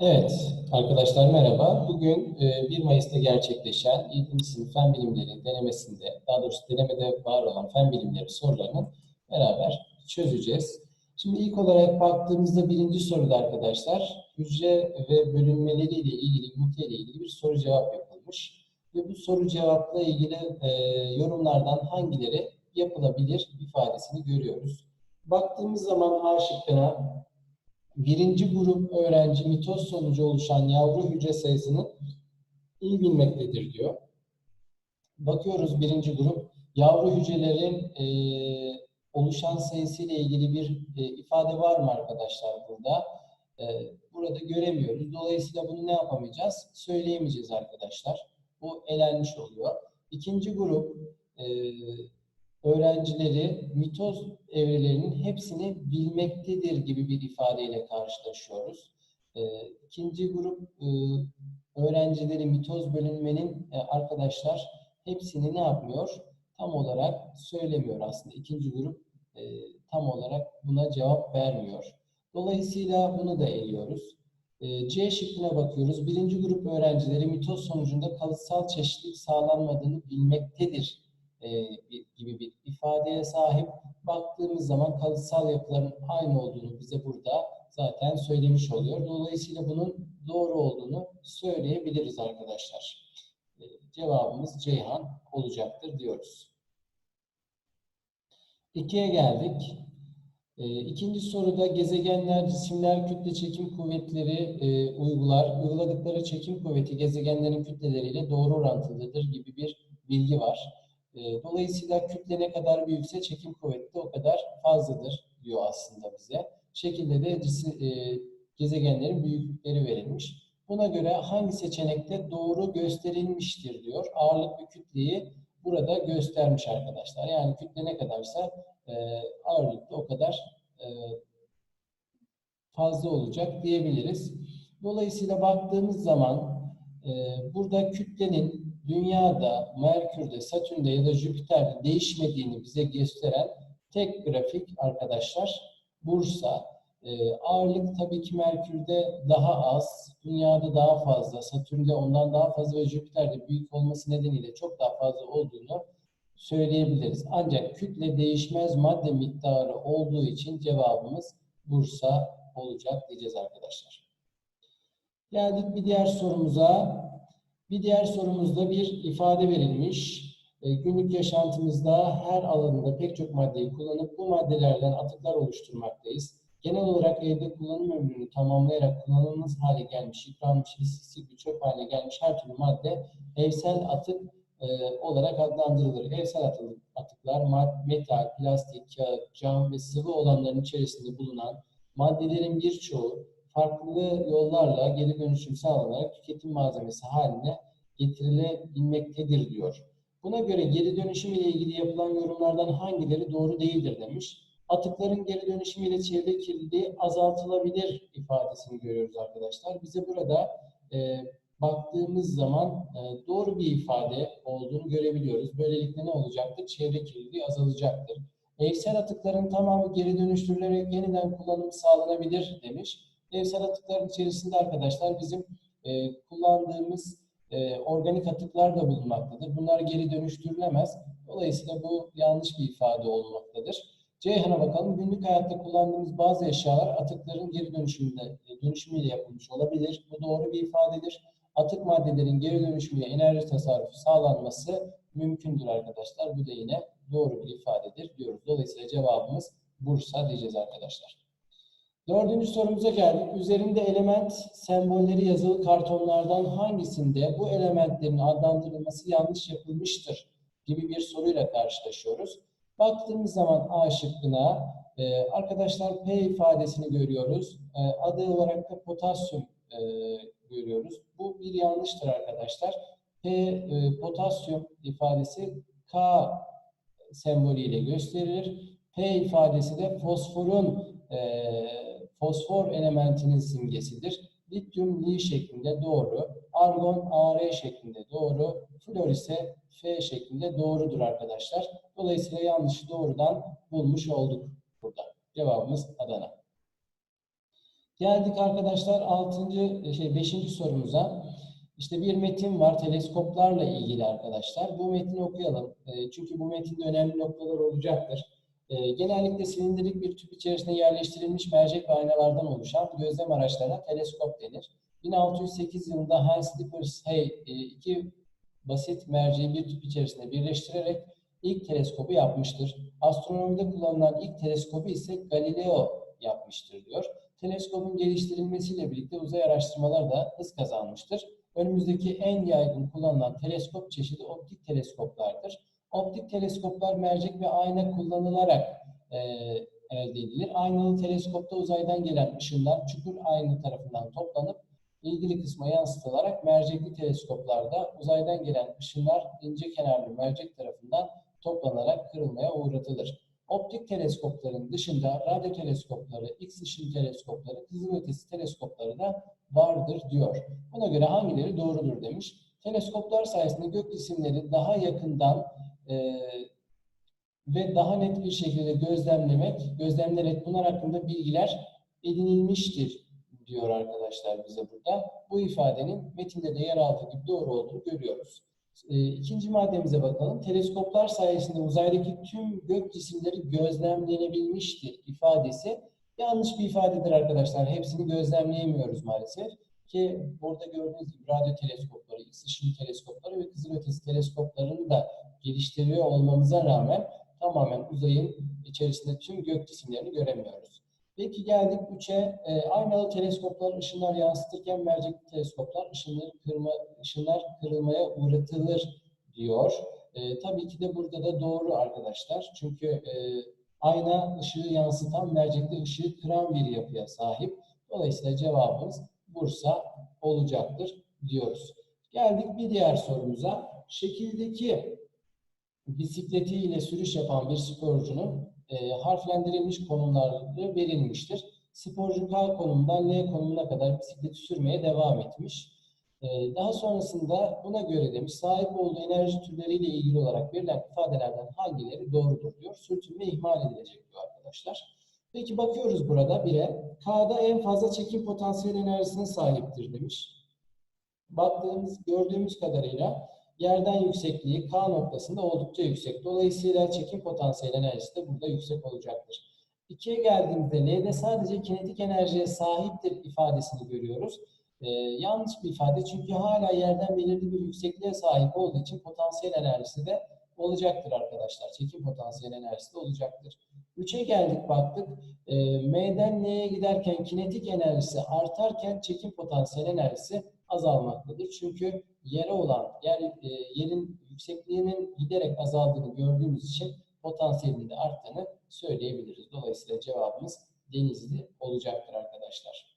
Evet, arkadaşlar merhaba. Bugün e, 1 Mayıs'ta gerçekleşen 7. sınıf fen bilimleri denemesinde, daha doğrusu denemede var olan fen bilimleri sorularını beraber çözeceğiz. Şimdi ilk olarak baktığımızda birinci soruda arkadaşlar, hücre ve bölünmeleriyle ilgili, ünite ile ilgili bir soru cevap yapılmış. Ve bu soru cevapla ilgili e, yorumlardan hangileri yapılabilir ifadesini görüyoruz. Baktığımız zaman A şıkkına birinci grup öğrenci mitoz sonucu oluşan yavru hücre sayısını iyi bilmektedir diyor. Bakıyoruz birinci grup yavru hücrelerin e, oluşan sayısı ile ilgili bir e, ifade var mı arkadaşlar burada? E, burada göremiyoruz. Dolayısıyla bunu ne yapamayacağız? Söyleyemeyeceğiz arkadaşlar. Bu elenmiş oluyor. İkinci grup e, öğrencileri mitoz evrelerinin hepsini bilmektedir gibi bir ifadeyle karşılaşıyoruz. E, ikinci grup e, öğrencileri mitoz bölünmenin e, arkadaşlar hepsini ne yapmıyor? Tam olarak söylemiyor aslında. İkinci grup e, tam olarak buna cevap vermiyor. Dolayısıyla bunu da eliyoruz. C şıkkına bakıyoruz. Birinci grup öğrencileri mitoz sonucunda kalıtsal çeşitlilik sağlanmadığını bilmektedir e, gibi bir ifadeye sahip. Baktığımız zaman kalıtsal yapıların aynı olduğunu bize burada zaten söylemiş oluyor. Dolayısıyla bunun doğru olduğunu söyleyebiliriz arkadaşlar. E, cevabımız Ceyhan olacaktır diyoruz. İkiye geldik. E, ikinci soruda gezegenler, cisimler, kütle çekim kuvvetleri e, uygular. Uyguladıkları çekim kuvveti gezegenlerin kütleleriyle doğru orantılıdır gibi bir bilgi var. E, dolayısıyla kütle ne kadar büyükse çekim kuvveti de o kadar fazladır diyor aslında bize. Şekilde de e, gezegenlerin büyüklükleri verilmiş. Buna göre hangi seçenekte doğru gösterilmiştir diyor. Ağırlık ve kütleyi burada göstermiş arkadaşlar. Yani kütle ne kadarsa e, ağırlık da o kadar fazla olacak diyebiliriz. Dolayısıyla baktığımız zaman burada kütlenin Dünya'da, Merkür'de, Satürn'de ya da Jüpiter'de değişmediğini bize gösteren tek grafik arkadaşlar Bursa. Ee, ağırlık tabii ki Merkür'de daha az, Dünya'da daha fazla, Satürn'de ondan daha fazla ve Jüpiter'de büyük olması nedeniyle çok daha fazla olduğunu söyleyebiliriz. Ancak kütle değişmez madde miktarı olduğu için cevabımız Bursa olacak diyeceğiz arkadaşlar. Geldik bir diğer sorumuza. Bir diğer sorumuzda bir ifade verilmiş. E, günlük yaşantımızda her alanında pek çok maddeyi kullanıp bu maddelerden atıklar oluşturmaktayız. Genel olarak evde kullanım ömrünü tamamlayarak kullanılmaz hale gelmiş, yıpranmış, riskli bir çöp haline gelmiş her türlü madde evsel atık e, olarak adlandırılır. Evsel atık, atıklar metal, plastik, kağıt, cam ve sıvı olanların içerisinde bulunan maddelerin birçoğu farklı yollarla geri dönüşüm sağlanarak tüketim malzemesi haline getirilebilmektedir diyor. Buna göre geri dönüşüm ile ilgili yapılan yorumlardan hangileri doğru değildir demiş. Atıkların geri dönüşümü ile çevre kirliliği azaltılabilir ifadesini görüyoruz arkadaşlar. Bize burada e, baktığımız zaman e, doğru bir ifade olduğunu görebiliyoruz. Böylelikle ne olacaktır? Çevre kirliliği azalacaktır. Evsel atıkların tamamı geri dönüştürülerek yeniden kullanım sağlanabilir demiş. Evsel atıkların içerisinde arkadaşlar bizim e, kullandığımız e, organik atıklar da bulunmaktadır. Bunlar geri dönüştürülemez. Dolayısıyla bu yanlış bir ifade olmaktadır. Ceyhan'a bakalım. Günlük hayatta kullandığımız bazı eşyalar atıkların geri dönüşümüyle, dönüşümüyle yapılmış olabilir. Bu doğru bir ifadedir. Atık maddelerin geri dönüşümüyle enerji tasarrufu sağlanması mümkündür arkadaşlar. Bu da yine doğru bir ifadedir diyoruz. Dolayısıyla cevabımız Bursa diyeceğiz arkadaşlar. Dördüncü sorumuza geldik. Üzerinde element sembolleri yazılı kartonlardan hangisinde bu elementlerin adlandırılması yanlış yapılmıştır gibi bir soruyla karşılaşıyoruz. Baktığımız zaman A şıkkına e, arkadaşlar P ifadesini görüyoruz. E, adı olarak da potasyum e, görüyoruz. Bu bir yanlıştır arkadaşlar. P e, potasyum ifadesi K sembolüyle gösterilir. P ifadesi de fosforun e, fosfor elementinin simgesidir. Lityum Li şeklinde doğru, argon AR şeklinde doğru, flor ise F şeklinde doğrudur arkadaşlar. Dolayısıyla yanlışı doğrudan bulmuş olduk burada. Cevabımız Adana. Geldik arkadaşlar 6. şey 5. sorumuza. İşte bir metin var teleskoplarla ilgili arkadaşlar. Bu metni okuyalım. E, çünkü bu metinde önemli noktalar olacaktır. E, genellikle silindirik bir tüp içerisine yerleştirilmiş mercek ve aynalardan oluşan gözlem araçlarına teleskop denir. 1608 yılında Hans Lippers Hey e, iki basit merceği bir tüp içerisinde birleştirerek ilk teleskobu yapmıştır. Astronomide kullanılan ilk teleskobu ise Galileo yapmıştır diyor. Teleskobun geliştirilmesiyle birlikte uzay araştırmaları da hız kazanmıştır. Önümüzdeki en yaygın kullanılan teleskop çeşidi optik teleskoplardır. Optik teleskoplar mercek ve ayna kullanılarak e, elde edilir. Aynalı teleskopta uzaydan gelen ışınlar çukur ayna tarafından toplanıp ilgili kısma yansıtılarak mercekli teleskoplarda uzaydan gelen ışınlar ince kenarlı mercek tarafından toplanarak kırılmaya uğratılır. Optik teleskopların dışında radyo teleskopları, X ışın teleskopları, kızılötesi teleskopları da vardır diyor. Buna göre hangileri doğrudur demiş. Teleskoplar sayesinde gök cisimleri daha yakından e, ve daha net bir şekilde gözlemlemek, gözlemlenerek bunlar hakkında bilgiler edinilmiştir diyor arkadaşlar bize burada. Bu ifadenin metinde de yer aldığı gibi doğru olduğunu görüyoruz. E, ikinci maddemize bakalım. Teleskoplar sayesinde uzaydaki tüm gök cisimleri gözlemlenebilmiştir ifadesi yanlış bir ifadedir arkadaşlar. Hepsini gözlemleyemiyoruz maalesef. Ki burada gördüğünüz gibi radyo teleskopları, X teleskopları ve kızılötesi teleskoplarını da geliştiriyor olmamıza rağmen tamamen uzayın içerisinde tüm gök cisimlerini göremiyoruz. Peki geldik 3'e. E, aynalı teleskoplar ışınlar yansıtırken mercekli teleskoplar ışınları kırma, ışınlar kırılmaya uğratılır diyor. E, tabii ki de burada da doğru arkadaşlar. Çünkü e, ayna ışığı yansıtan mercekli ışığı kıran bir yapıya sahip. Dolayısıyla cevabımız Bursa olacaktır diyoruz. Geldik bir diğer sorumuza. Şekildeki bisikletiyle sürüş yapan bir sporcunun e, harflendirilmiş konumları verilmiştir. Sporcu K konumundan L konumuna kadar bisikleti sürmeye devam etmiş. E, daha sonrasında buna göre demiş sahip olduğu enerji türleriyle ilgili olarak verilen ifadelerden hangileri doğrudur diyor. Sürtünme ihmal edilecek diyor arkadaşlar. Peki bakıyoruz burada bire. K'da en fazla çekim potansiyel enerjisine sahiptir demiş. Baktığımız, gördüğümüz kadarıyla yerden yüksekliği K noktasında oldukça yüksek. Dolayısıyla çekim potansiyel enerjisi de burada yüksek olacaktır. 2'ye geldiğimizde L'de sadece kinetik enerjiye sahiptir ifadesini görüyoruz. Ee, yanlış bir ifade çünkü hala yerden belirli bir yüksekliğe sahip olduğu için potansiyel enerjisi de olacaktır arkadaşlar. Çekim potansiyel enerjisi de olacaktır. 3'e geldik baktık. E, M'den N'ye giderken kinetik enerjisi artarken çekim potansiyel enerjisi azalmaktadır. Çünkü yere olan, yer, e, yerin yüksekliğinin giderek azaldığını gördüğümüz için potansiyelinin de arttığını söyleyebiliriz. Dolayısıyla cevabımız denizli olacaktır arkadaşlar.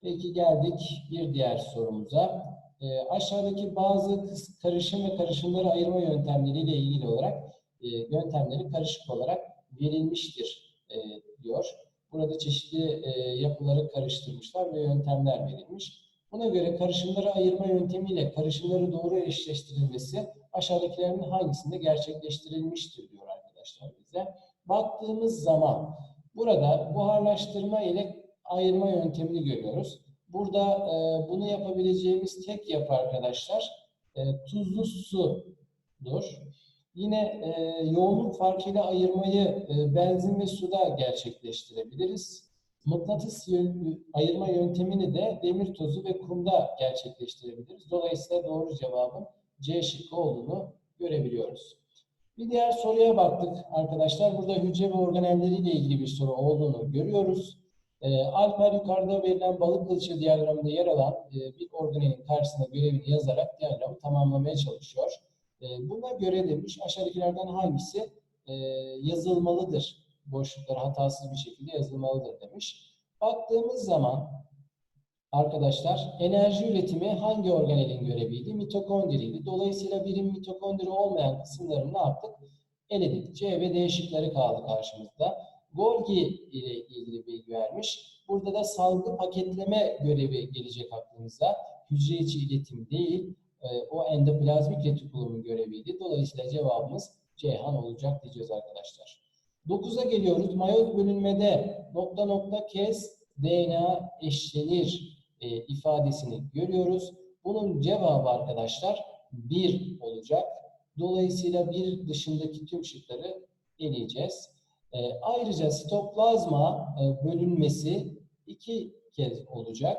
Peki geldik bir diğer sorumuza. E, aşağıdaki bazı karışım ve karışımları ayırma yöntemleriyle ilgili olarak e, yöntemleri karışık olarak verilmiştir e, diyor. Burada çeşitli e, yapıları karıştırmışlar ve yöntemler verilmiş. Buna göre karışımları ayırma yöntemiyle karışımları doğru eşleştirilmesi aşağıdakilerin hangisinde gerçekleştirilmiştir diyor arkadaşlar bize. Baktığımız zaman burada buharlaştırma ile ayırma yöntemini görüyoruz. Burada e, bunu yapabileceğimiz tek yapı arkadaşlar e, tuzlu sudur. Yine e, yoğunluk farkıyla ayırmayı e, benzin ve suda gerçekleştirebiliriz. Mıknatıs ayırma yöntemini de demir tozu ve kumda gerçekleştirebiliriz. Dolayısıyla doğru cevabın C şıkkı olduğunu görebiliyoruz. Bir diğer soruya baktık arkadaşlar. Burada hücre ve organelleriyle ilgili bir soru olduğunu görüyoruz. E, Alper yukarıda verilen balık kılçığı diyagramında yer alan e, bir organelin karşısına görevini yazarak diyagramı tamamlamaya çalışıyor. E, buna göre demiş aşağıdakilerden hangisi e, yazılmalıdır? Boşluklar hatasız bir şekilde yazılmalıdır demiş. Baktığımız zaman arkadaşlar enerji üretimi hangi organelin göreviydi? Mitokondriydi. Dolayısıyla birim mitokondri olmayan kısımlarını ne yaptık? Eledik. C ve D şıkları kaldı karşımızda. Golgi ile ilgili bilgi vermiş. Burada da salgı paketleme görevi gelecek aklımıza. Hücre içi iletim değil, e, o endoplazmik retikulumun göreviydi. Dolayısıyla cevabımız Ceyhan olacak diyeceğiz arkadaşlar. 9'a geliyoruz. Mayoz bölünmede nokta nokta kes DNA eşlenir e, ifadesini görüyoruz. Bunun cevabı arkadaşlar 1 olacak. Dolayısıyla bir dışındaki tüm şıkları eleyeceğiz. E, ayrıca sitoplazma e, bölünmesi iki kez olacak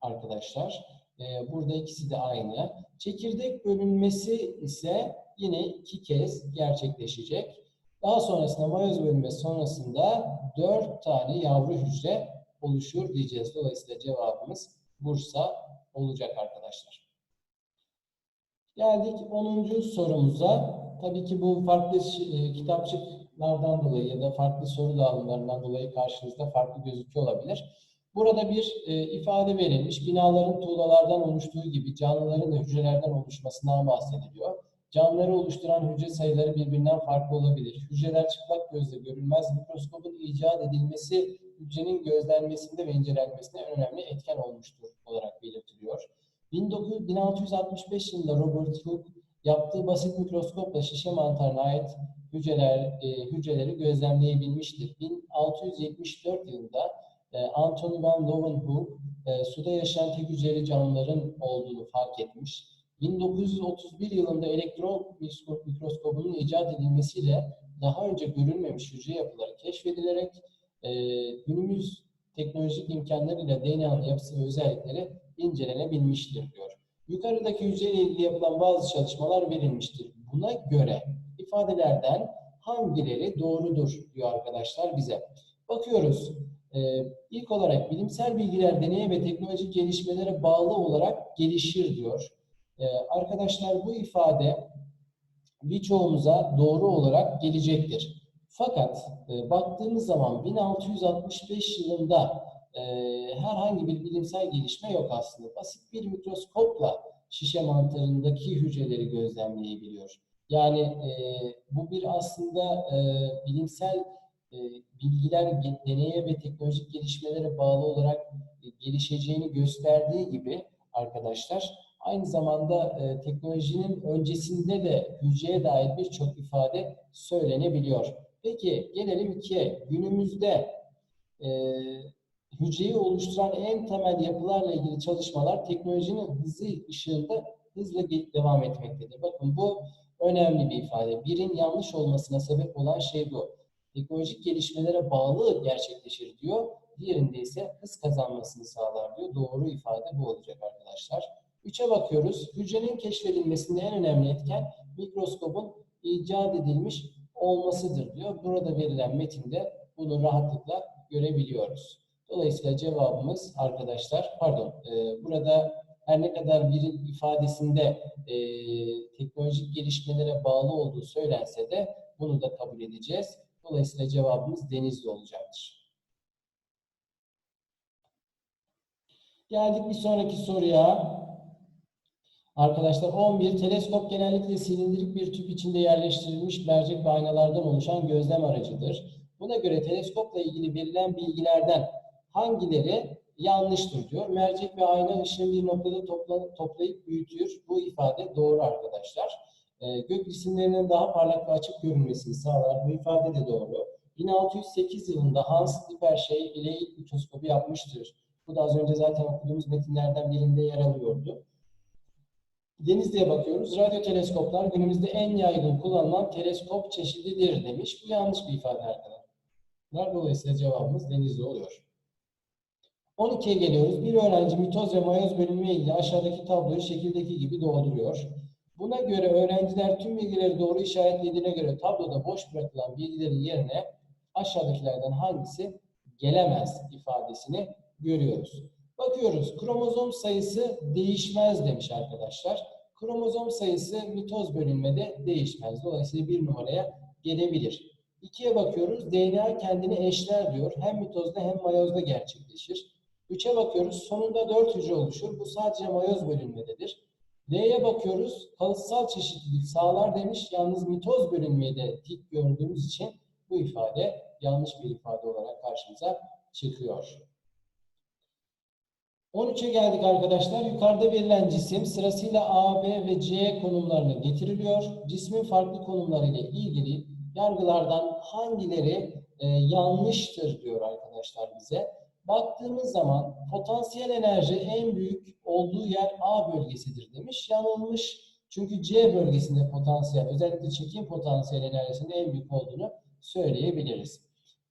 arkadaşlar. E, burada ikisi de aynı. Çekirdek bölünmesi ise yine iki kez gerçekleşecek. Daha sonrasında mayoz bölünmesi sonrasında dört tane yavru hücre oluşur diyeceğiz. Dolayısıyla cevabımız Bursa olacak arkadaşlar. Geldik 10. sorumuza. Tabii ki bu farklı e, kitapçıklardan dolayı ya da farklı soru dağılımlarından dolayı karşınızda farklı gözüküyor olabilir. Burada bir e, ifade verilmiş. Binaların tuğlalardan oluştuğu gibi canlıların hücrelerden oluşmasından bahsediliyor. Canlıları oluşturan hücre sayıları birbirinden farklı olabilir. Hücreler çıplak gözle görülmez. Mikroskopun icat edilmesi hücrenin gözlenmesinde ve incelenmesinde en önemli etken olmuştur olarak belirtiliyor. 19, 1665 yılında Robert Hooke yaptığı basit mikroskopla şişe mantarına ait hücreler, e, hücreleri gözlemleyebilmiştir. 1674 yılında e, Anthony van Leeuwenhoek e, suda yaşayan tek hücreli canlıların olduğunu fark etmiş. 1931 yılında elektron mikroskobunun icat edilmesiyle daha önce görülmemiş hücre yapıları keşfedilerek e, günümüz teknolojik imkanlarıyla DNA'nın yapısı ve özellikleri incelenebilmiştir diyor. Yukarıdaki hücreyle ilgili yapılan bazı çalışmalar verilmiştir. Buna göre ifadelerden hangileri doğrudur diyor arkadaşlar bize. Bakıyoruz. Ee, ilk olarak bilimsel bilgiler deneye ve teknolojik gelişmelere bağlı olarak gelişir diyor. Ee, arkadaşlar bu ifade birçoğumuza doğru olarak gelecektir. Fakat e, baktığımız zaman 1665 yılında e, herhangi bir bilimsel gelişme yok aslında. Basit bir mikroskopla şişe mantarındaki hücreleri gözlemleyebiliyor. Yani e, bu bir aslında e, bilimsel e, bilgiler deneye ve teknolojik gelişmelere bağlı olarak e, gelişeceğini gösterdiği gibi arkadaşlar aynı zamanda e, teknolojinin öncesinde de hücreye dair birçok ifade söylenebiliyor. Peki gelelim ikiye. Günümüzde e, hücreyi oluşturan en temel yapılarla ilgili çalışmalar teknolojinin hızı ışığında hızla devam etmektedir. Bakın bu önemli bir ifade. Birin yanlış olmasına sebep olan şey bu. Teknolojik gelişmelere bağlı gerçekleşir diyor. Diğerinde ise hız kazanmasını sağlar diyor. Doğru ifade bu olacak arkadaşlar. Üçe bakıyoruz. Hücrenin keşfedilmesinde en önemli etken mikroskopun icat edilmiş olmasıdır diyor. Burada verilen metinde bunu rahatlıkla görebiliyoruz. Dolayısıyla cevabımız arkadaşlar, pardon, e, burada her ne kadar bir ifadesinde e, teknolojik gelişmelere bağlı olduğu söylense de bunu da kabul edeceğiz. Dolayısıyla cevabımız Denizli olacaktır. Geldik bir sonraki soruya. Arkadaşlar 11. Teleskop genellikle silindirik bir tüp içinde yerleştirilmiş mercek ve aynalardan oluşan gözlem aracıdır. Buna göre teleskopla ilgili verilen bilgilerden hangileri yanlıştır diyor. Mercek ve ayna ışığın bir noktada topla, toplayıp büyütür. Bu ifade doğru arkadaşlar. E, gök cisimlerinin daha parlak ve açık görünmesini sağlar. Bu ifade de doğru. 1608 yılında Hans Lippershey ile ilk mikroskobu yapmıştır. Bu da az önce zaten okuduğumuz metinlerden birinde yer alıyordu. Denizli'ye bakıyoruz. Radyo teleskoplar günümüzde en yaygın kullanılan teleskop çeşididir demiş. Bu yanlış bir ifade arkadaşlar. Dolayısıyla cevabımız Denizli oluyor. 12'ye geliyoruz. Bir öğrenci mitoz ve mayoz bölünme ilgili aşağıdaki tabloyu şekildeki gibi dolduruyor. Buna göre öğrenciler tüm bilgileri doğru işaretlediğine göre tabloda boş bırakılan bilgilerin yerine aşağıdakilerden hangisi gelemez ifadesini görüyoruz. Bakıyoruz. Kromozom sayısı değişmez demiş arkadaşlar. Kromozom sayısı mitoz bölünmede değişmez. Dolayısıyla bir numaraya gelebilir. İkiye bakıyoruz. DNA kendini eşler diyor. Hem mitozda hem mayozda gerçekleşir. Üçe bakıyoruz. Sonunda dört hücre oluşur. Bu sadece mayoz bölünmededir. D'ye bakıyoruz. Kalıtsal çeşitlilik sağlar demiş. Yalnız mitoz bölünmede dik gördüğümüz için bu ifade yanlış bir ifade olarak karşımıza çıkıyor. 13'e geldik arkadaşlar. Yukarıda verilen cisim sırasıyla A, B ve C konumlarına getiriliyor. Cismin farklı konumlarıyla ilgili yargılardan hangileri e, yanlıştır diyor arkadaşlar bize. Baktığımız zaman potansiyel enerji en büyük olduğu yer A bölgesidir demiş. Yanılmış. Çünkü C bölgesinde potansiyel, özellikle çekim potansiyel enerjisinin en büyük olduğunu söyleyebiliriz.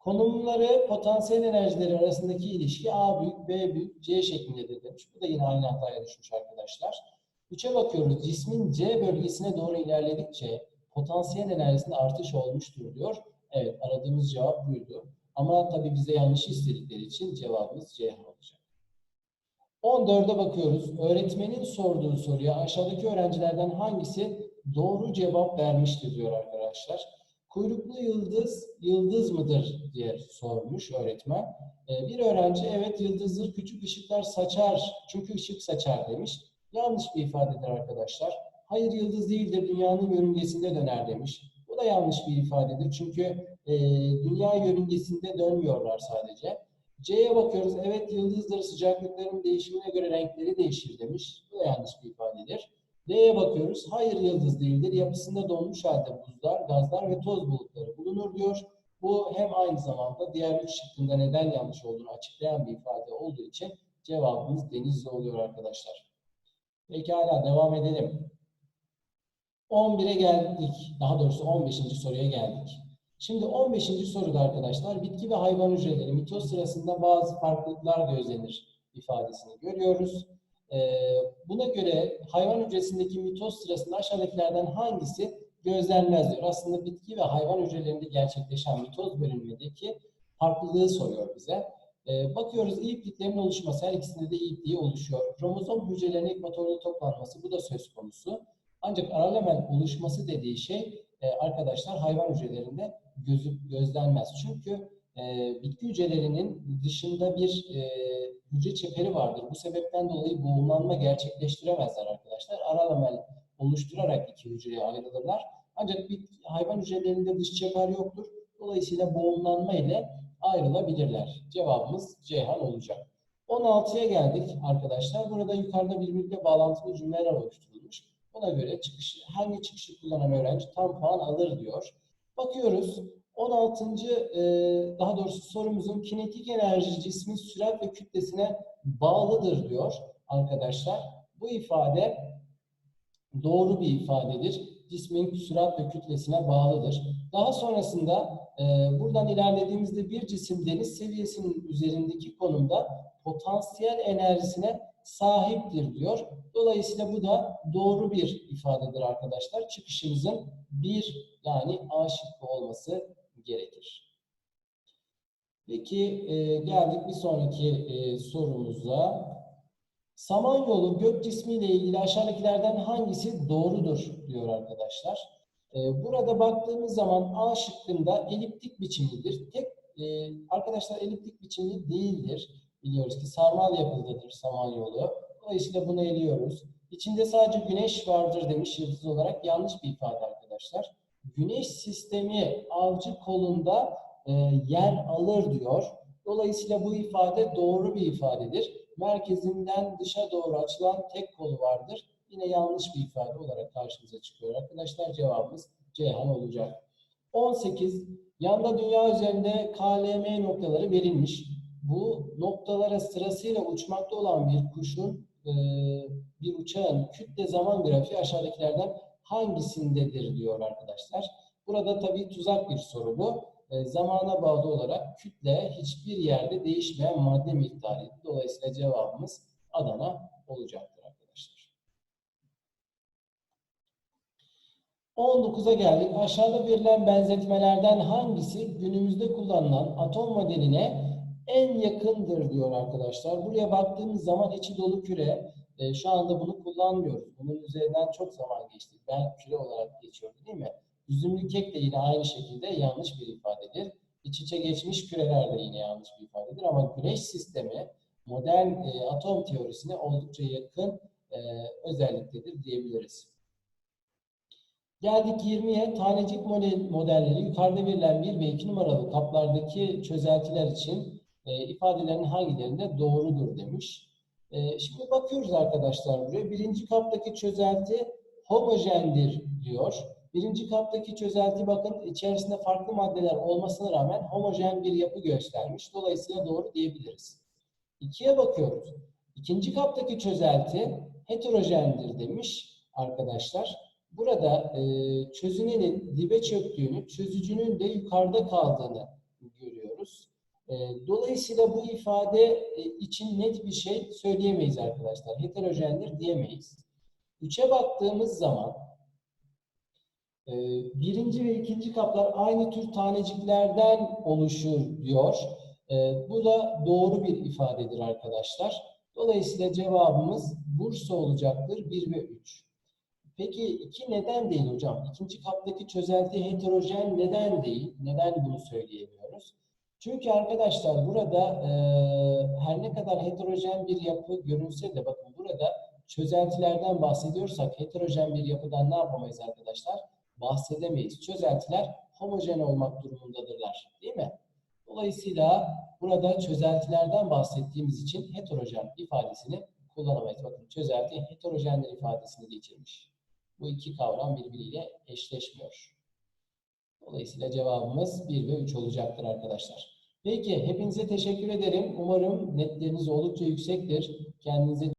Konumları potansiyel enerjileri arasındaki ilişki A büyük, B büyük, C şeklindedir demiş. Bu da yine aynı hataya düşmüş arkadaşlar. 3'e bakıyoruz. Cismin C bölgesine doğru ilerledikçe potansiyel enerjisinde artış olmuştur diyor. Evet aradığımız cevap buydu. Ama tabii bize yanlış istedikleri için cevabımız C olacak. 14'e bakıyoruz. Öğretmenin sorduğu soruya aşağıdaki öğrencilerden hangisi doğru cevap vermiştir diyor arkadaşlar. Kuyruklu yıldız yıldız mıdır diye sormuş öğretmen. Ee, bir öğrenci evet yıldızdır küçük ışıklar saçar çünkü ışık saçar demiş. Yanlış bir ifadedir arkadaşlar. Hayır yıldız değildir dünyanın yörüngesinde döner demiş. Bu da yanlış bir ifadedir çünkü e, dünya yörüngesinde dönmüyorlar sadece. C'ye bakıyoruz. Evet yıldızdır sıcaklıkların değişimine göre renkleri değişir demiş. Bu da yanlış bir ifadedir. D'ye bakıyoruz. Hayır yıldız değildir. Yapısında donmuş halde buzlar, gazlar ve toz bulutları bulunur diyor. Bu hem aynı zamanda diğer üç şıkkında neden yanlış olduğunu açıklayan bir ifade olduğu için cevabımız denizli oluyor arkadaşlar. Pekala devam edelim. 11'e geldik. Daha doğrusu 15. soruya geldik. Şimdi 15. soruda arkadaşlar bitki ve hayvan hücreleri mitoz sırasında bazı farklılıklar gözlenir ifadesini görüyoruz. Ee, buna göre hayvan hücresindeki mitoz sırasında aşağıdakilerden hangisi gözlenmez diyor. Aslında bitki ve hayvan hücrelerinde gerçekleşen mitoz bölünmedeki farklılığı soruyor bize. Ee, bakıyoruz ipliklerin oluşması, her ikisinde de ipliği oluşuyor. Kromozom hücrelerinin ekvatorda toplanması, bu da söz konusu. Ancak aralamel oluşması dediği şey e, arkadaşlar hayvan hücrelerinde gözü, gözlenmez. Çünkü e, bitki hücrelerinin dışında bir e, hücre çeperi vardır. Bu sebepten dolayı boğumlanma gerçekleştiremezler arkadaşlar. Aralamel oluşturarak iki hücreye ayrılırlar. Ancak bir hayvan hücrelerinde dış çeper yoktur. Dolayısıyla boğumlanma ile ayrılabilirler. Cevabımız Ceyhan olacak. 16'ya geldik arkadaşlar. Burada yukarıda birbiriyle bağlantılı cümleler oluşturulmuş. Buna göre çıkışı, hangi çıkışı kullanan öğrenci tam puan alır diyor. Bakıyoruz. 16. E, daha doğrusu sorumuzun kinetik enerji cismin sürat ve kütlesine bağlıdır diyor arkadaşlar. Bu ifade doğru bir ifadedir. Cismin sürat ve kütlesine bağlıdır. Daha sonrasında e, buradan ilerlediğimizde bir cisim deniz seviyesinin üzerindeki konumda potansiyel enerjisine sahiptir diyor. Dolayısıyla bu da doğru bir ifadedir arkadaşlar. Çıkışımızın bir yani A şıkkı olması gerekir. Peki e, geldik bir sonraki e, sorumuza. Samanyolu gök cismiyle ilgili aşağıdakilerden hangisi doğrudur diyor arkadaşlar. E, burada baktığımız zaman A şıkkında eliptik biçimlidir. Tek e, arkadaşlar eliptik biçimli değildir. Biliyoruz ki sarmal yapılıdır Samanyolu. Dolayısıyla bunu eliyoruz. İçinde sadece güneş vardır demiş yıldız olarak. Yanlış bir ifade arkadaşlar. Güneş sistemi avcı kolunda e, yer alır diyor. Dolayısıyla bu ifade doğru bir ifadedir. Merkezinden dışa doğru açılan tek kolu vardır. Yine yanlış bir ifade olarak karşımıza çıkıyor arkadaşlar. Cevabımız Ceyhan olacak. 18. Yanda dünya üzerinde KLM noktaları verilmiş. Bu noktalara sırasıyla uçmakta olan bir kuşun, e, bir uçağın kütle zaman grafiği aşağıdakilerden hangisindedir diyor arkadaşlar. Burada tabii tuzak bir soru bu. E, zamana bağlı olarak kütle hiçbir yerde değişmeyen madde miktarı. Dolayısıyla cevabımız Adana olacaktır arkadaşlar. 19'a geldik. Aşağıda verilen benzetmelerden hangisi günümüzde kullanılan atom modeline en yakındır diyor arkadaşlar. Buraya baktığımız zaman içi dolu küre. E, şu anda bunu kullanmıyoruz. Bunun üzerinden çok zaman geçti. Ben küre olarak geçiyordu değil mi? Üzümlü kek de yine aynı şekilde yanlış bir ifadedir. İç içe geçmiş küreler de yine yanlış bir ifadedir. Ama güneş sistemi modern e, atom teorisine oldukça yakın e, özelliktedir diyebiliriz. Geldik 20'ye. Tanecik model, modelleri yukarıda verilen 1 ve 2 numaralı kaplardaki çözeltiler için e, ifadelerin hangilerinde doğrudur demiş. E, şimdi bakıyoruz arkadaşlar buraya. Birinci kaptaki çözelti homojendir diyor. Birinci kaptaki çözelti bakın içerisinde farklı maddeler olmasına rağmen homojen bir yapı göstermiş. Dolayısıyla doğru diyebiliriz. 2'ye bakıyoruz. İkinci kaptaki çözelti heterojendir demiş arkadaşlar. Burada e, çözünenin dibe çöktüğünü, çözücünün de yukarıda kaldığını görüyoruz. E, dolayısıyla bu ifade e, için net bir şey söyleyemeyiz arkadaşlar. Heterojendir diyemeyiz. 3'e baktığımız zaman e, birinci ve ikinci kaplar aynı tür taneciklerden oluşur diyor. E, bu da doğru bir ifadedir arkadaşlar. Dolayısıyla cevabımız Bursa olacaktır 1 ve 3. Peki 2 neden değil hocam? İkinci kaptaki çözelti heterojen neden değil? Neden bunu söyleyemiyoruz? Çünkü arkadaşlar burada e, her ne kadar heterojen bir yapı görünse de bakın burada çözeltilerden bahsediyorsak heterojen bir yapıdan ne yapamayız arkadaşlar? Bahsedemeyiz. Çözeltiler homojen olmak durumundadırlar. Değil mi? Dolayısıyla burada çözeltilerden bahsettiğimiz için heterojen ifadesini kullanamayız. Bakın çözelti heterojenler ifadesini geçirmiş. Bu iki kavram birbiriyle eşleşmiyor. Dolayısıyla cevabımız 1 ve 3 olacaktır arkadaşlar. Peki hepinize teşekkür ederim. Umarım netleriniz oldukça yüksektir. Kendinize